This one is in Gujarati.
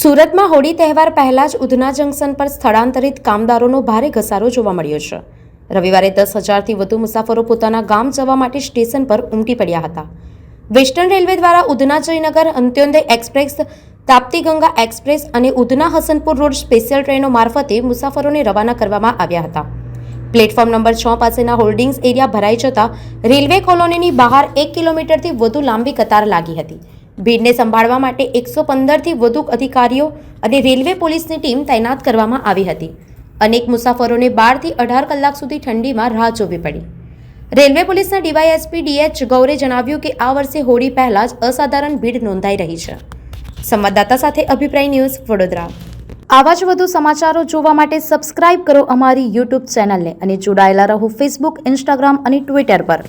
સુરતમાં હોળી તહેવાર પહેલાં જ ઉધના જંકશન પર સ્થળાંતરિત કામદારોનો ભારે ઘસારો જોવા મળ્યો છે. રવિવારે દસ હજારથી વધુ મુસાફરો પોતાના ગામ જવા માટે સ્ટેશન પર ઉમટી પડ્યા હતા. વેસ્ટર્ન રેલવે દ્વારા ઉધના જયનગર, અંત્યોદય એક્સપ્રેસ તાપ્તી ગંગા એક્સપ્રેસ અને ઉધના હસનપુર રોડ સ્પેશિયલ ટ્રેનો મારફતે મુસાફરોને રવાના કરવામાં આવ્યા હતા. પ્લેટફોર્મ નંબર છ પાસેના હોલ્ડિંગ્સ એરિયા ભરાઈ જતા રેલવે કોલોનીની બહાર એક કિલોમીટરથી વધુ લાંબી કતાર લાગી હતી. ભીડને સંભાળવા માટે એકસો પંદરથી વધુ અધિકારીઓ અને રેલવે પોલીસની ટીમ તૈનાત કરવામાં આવી હતી. અનેક મુસાફરોને બારથી અઢાર કલાક સુધી ઠંડીમાં રાહ જોવી પડી. રેલવે પોલીસના ડીવાયએસપી ડીએચ ગૌરે જણાવ્યું કે આ વર્ષે હોળી પહેલા જ અસાધારણ ભીડ નોંધાઈ રહી છે. સંવાદદાતા સાથે અભિપ્રાય ન્યૂઝ વડોદરા. આવા જ વધુ સમાચારો જોવા માટે સબસ્ક્રાઇબ કરો અમારી યુટ્યુબ ચેનલને અને જોડાયેલા રહો ફેસબુક, ઇન્સ્ટાગ્રામ અને ટ્વિટર પર.